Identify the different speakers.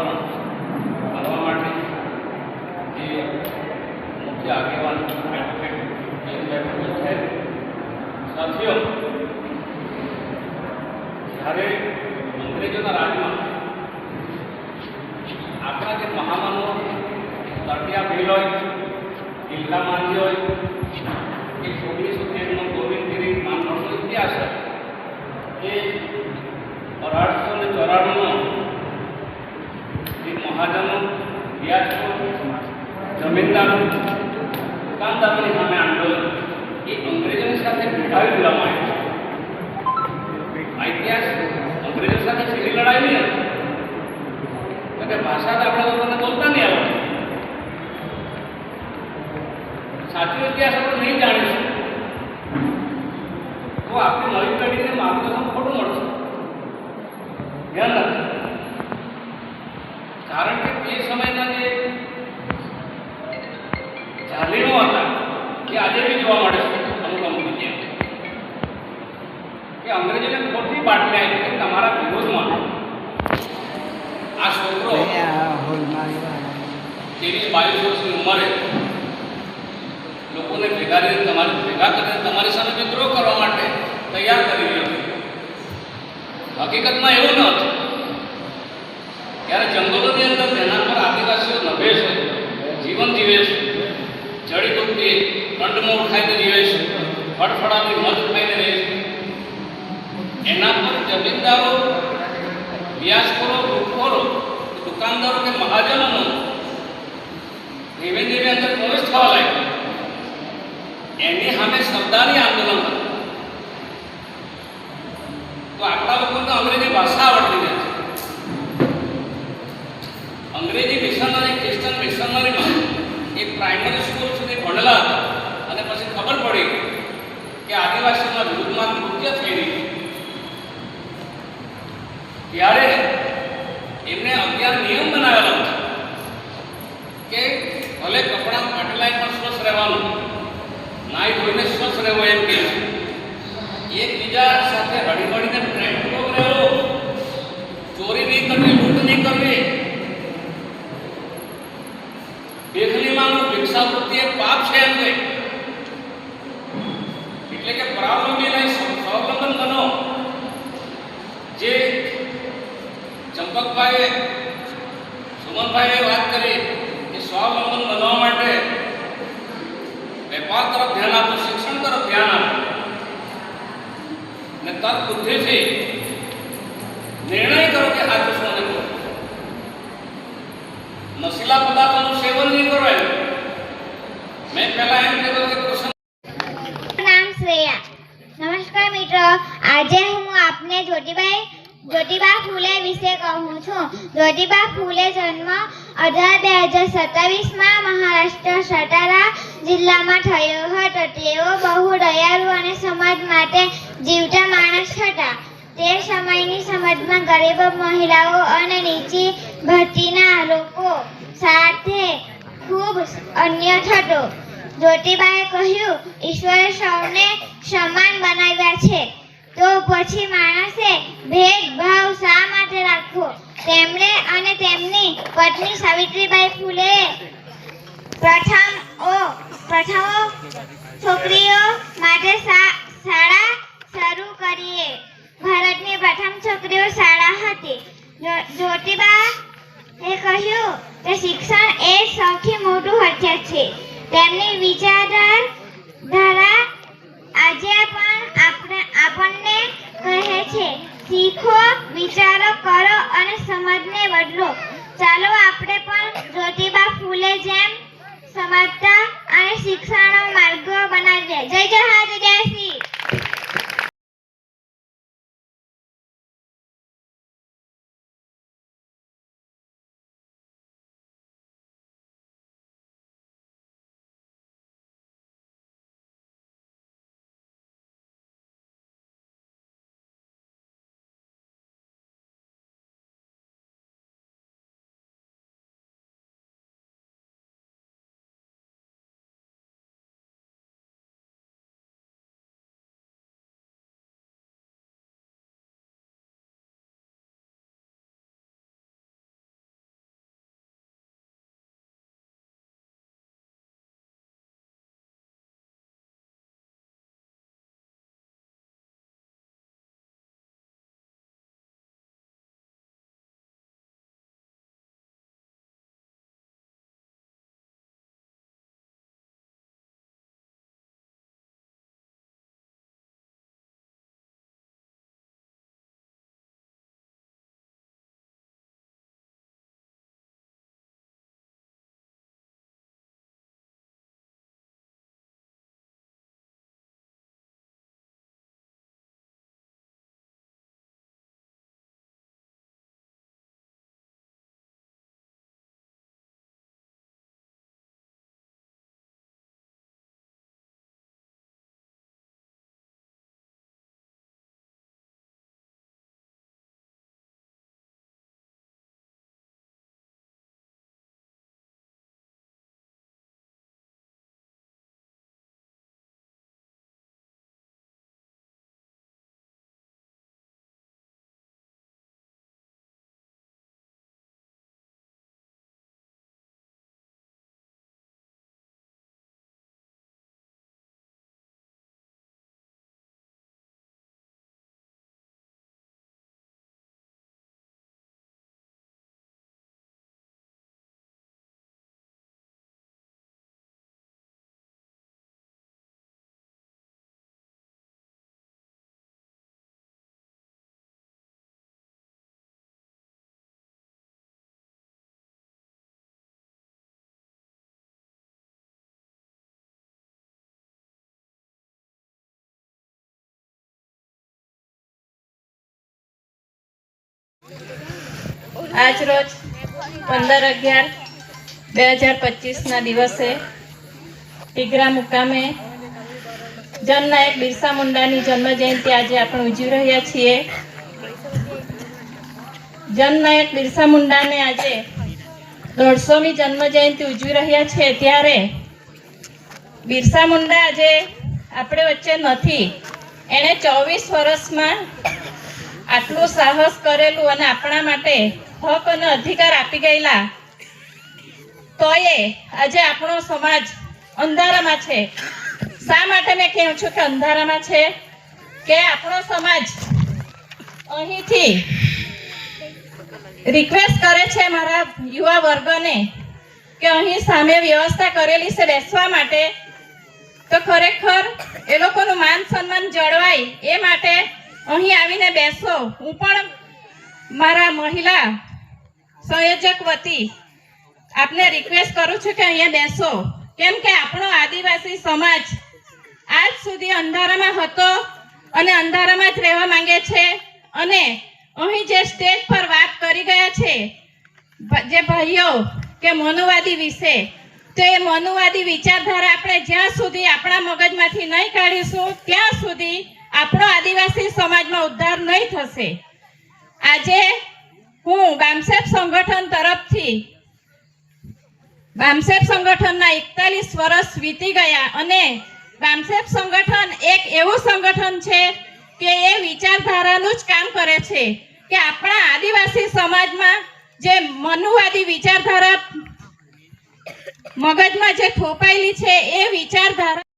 Speaker 1: અનાવરણ કરવા માટે જે મુખ્ય આગેવાન કેશુભાઈ સાથીઓ, જ્યારે અંગ્રેજોના રાજમાં આપણા જે મહામાનો તટિયા ભીલ હોય કિલ્લા માંડી હોય કે ઓગણીસો તેરનો ગોવિંદગીરી માંડળનો ઇતિહાસ એ અઢારસો ને ચોરાણુંનો મહાજનો વ્યાજખોર જમીનદારો દુકાનદારોની સામે આંદોલન. એ અંગ્રેજોની સાથે ભેટાવી દેવામાં આવ્યું આ ઇતિહાસ અંગ્રેજો સાથે છેલ્લી લડાઈ નહીં હતી. કારણ ભાષા તો આપણા લોકોને બોલતા નહીં આવડે સાચો ઇતિહાસ આપણે નહીં જાણીશું. તો આપણી નવી પેઢીને માર્ગદર્શન ખોટું મળશે. ધ્યાન રાખજો. કારણ કે તે સમયના જે જાલીમો હતા એ આજે બી જોવા મળે છે અમુક અમુક જગ્યાએ. કે અંગ્રેજોને ખોટી બાટલી આવી કે તમારા વિરોધમાં. આ છોકરો ત્રેવીસ બાવીસ વર્ષની ઉંમરે લોકોને ભેગા કરીને તમારી ભેગા કરીને તમારી સામે વિદ્રોહ કરવા માટે તૈયાર કરી રહ્યો હકીકતમાં એવું ન હતું. ત્યારે અંદર તેના પર આદિવાસીઓ નભે છે. જીવન જીવે છે. જડીબુટ્ટી કંડમૂળ ખાઈને જીવે છે. ફળફળાની મધ ખાઈને રહે છે. એના પર જમીનદારો વ્યાસખોરો લૂંટખોરો દુકાનદારો કે મહાજનોનો ધીમે ધીમે અંદર પ્રવેશ થવા લાગ્યો. એની સામે શબ્દાની આંદોલન. હતું તો આપણા લોકોને અંગ્રેજી ભાષા આવડતી નથી અંગ્રેજી મિશનરી ક્રિશ્ચન મિશનરીમાં એ પ્રાઇમરી સ્કૂલ સુધી ભણેલા અને પછી ખબર પડી કે આદિવાસીઓના વિરુદ્ધમાં નૃત્ય થઈ રહી ત્યારે એમને અગિયાર નિયમ બનાવેલા કે ભલે કપડાં પાટલાય પણ સ્વચ્છ રહેવાનું, નાઈ ધોઈને સ્વચ્છ રહેવું એમ કે એકબીજા સાથે હળીમળીને પ્રેમપૂર્વક રહેવો ચોરી નહીં કરવી લૂંટ નહીં કરવી. ભિક્ષાવૃત્તિ એ પાપ છે એમ નહીં એટલે કે પરાવલંબી નહીં સ્વાવલંબન બનો. જે ચંપકભાઈએ, સુમનભાઈએ વાત કરી કે સ્વાવલંબન બનવા માટે વેપાર તરફ ધ્યાન આપો, શિક્ષણ તરફ ધ્યાન આપો. ને તર્ક બુદ્ધિથી નિર્ણય કરો કે સાચું શું અને ખોટું. નશીલા પદાર્થોનું સેવન નહીં કરો એમ
Speaker 2: નમસ્કાર મિત્રો. આજે હું આપને જ્યોતિબાઈ જ્યોતિબા ફૂલે વિશે કહું છું. જ્યોતિબા ફૂલે જન્મ અઢાર બે હજાર સત્તાવીસમાં મહારાષ્ટ્ર સટારા જિલ્લામાં થયો હતો. તેઓ બહુ દયાળુ અને સમાજ માટે જીવતા માણસ હતા. તે સમયની સમાજમાં ગરીબ મહિલાઓ અને નીચી ભરતીના લોકો જ્યોતિબાએ કહ્યું, ઈશ્વરે સૌને સમાન બનાવ્યા છે. તો પછી માણસે ભેદભાવ શા માટે રાખવો? તેમણે અને તેમની પત્ની સાવિત્રીબાઈ ફૂલે પ્રથમ ઓ પ્રથમ છોકરીઓ માટે શા- શાળા શરૂ કરીએ ભારતની પ્રથમ છોકરીઓ શાળા હતી જો- જ્યોતિબા એ કહ્યું કે શિક્ષણ એ સૌથી મોટું હથિયાર છે તેમની વિચારધાર ધારા આજે પણ આપણે આપણને કહે છે શીખો વિચારો કરો અને સમાજને બદલો.
Speaker 3: આજ રોજ પંદર અગિયાર બે હજાર પચીસના દિવસે ટીગરા મુકામે જનનાયક બિરસા મુંડાની જન્મજયંતિ આજે આપણે ઉજવી રહ્યા છીએ. જનનાયક બિરસા મુંડાને આજે દોઢસોમી જન્મ જયંતિ ઉજવી રહ્યા છે. ત્યારે બિરસા મુંડા આજે આપણે વચ્ચે નથી. એણે ચોવીસ વર્ષમાં આટલું સાહસ કરેલું અને આપણા માટે હક અને અધિકાર આપી ગયેલા, તોય આજે આપણો સમાજ અંધારામાં છે. શા માટે મેં કહું છું કે અંધારામાં છે? કે આપણો સમાજ અહીંથી રિક્વેસ્ટ કરે છે મારા યુવા વર્ગને કે અહીં સામે વ્યવસ્થા કરેલી છે બેસવા માટે. તો ખરેખર એ લોકોનું માન સન્માન જળવાય એ માટે અહીં આવીને બેસો. હું પણ મારા મહિલા સંયોજક વતી આપને રિક્વેસ્ટ કરું છું કે અહીંયા બેસો. કેમ કે આપણો આદિવાસી સમાજ આજ સુધી અંધારામાં હતો અને અંધારામાં જ રહેવા માંગે છે. અને અહીં જે સ્ટેજ પર વાત કરી ગયા છે જે ભાઈઓ કે મનુવાદી વિશે, તો એ મનુવાદી વિચારધારા આપણે જ્યાં સુધી આપણા મગજમાંથી નહીં કાઢીશું, ત્યાં સુધી આપણો આદિવાસી સમાજમાં ઉદ્ધાર નહીં થશે. આજે હું બામસેપ સંગઠન તરફથી બામસેપ સંગઠનના એકતાલીસ વર્ષ વીતી ગયા અને બામસેપ સંગઠન એક એવું સંગઠન છે કે એ વિચારધારાનું જ કામ કરે છે કે આપણા આદિવાસી સમાજમાં જે મનુવાદી વિચારધારા મગજમાં જે થોપાયેલી છે એ વિચારધારા